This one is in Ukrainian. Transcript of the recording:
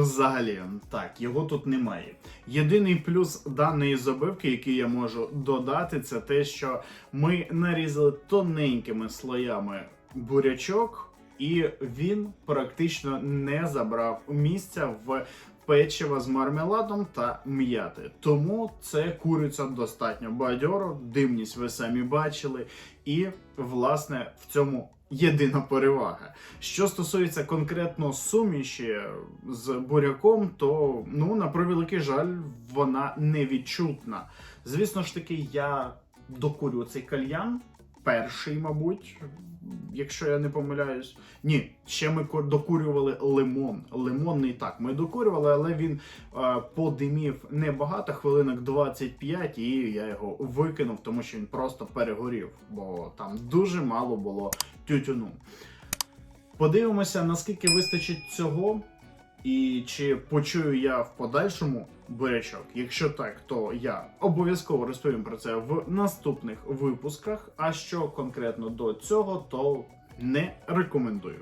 взагалі, так, його тут немає. Єдиний плюс даної забивки, який я можу додати, це те, що ми нарізали тоненькими слоями бурячок, і він практично не забрав місця в печива з мармеладом та м'яти. Тому це куриця достатньо бадьоро, димність ви самі бачили, і власне в цьому. Єдина перевага. Що стосується конкретно суміші з буряком, то ну на превеликий жаль, вона невідчутна. Звісно ж таки, я докурю цей кальян, перший, мабуть, якщо я не помиляюсь. Ні, ще ми докурювали лимон. Лимонний так, ми докурювали, але він е, подимів небагато, хвилинок 25, і я його викинув, тому що він просто перегорів, бо там дуже мало було тютюну. Подивимося, наскільки вистачить цього, і чи почую я в подальшому бурячок. Якщо так, то я обов'язково розповім про це в наступних випусках. А що конкретно до цього, то не рекомендую.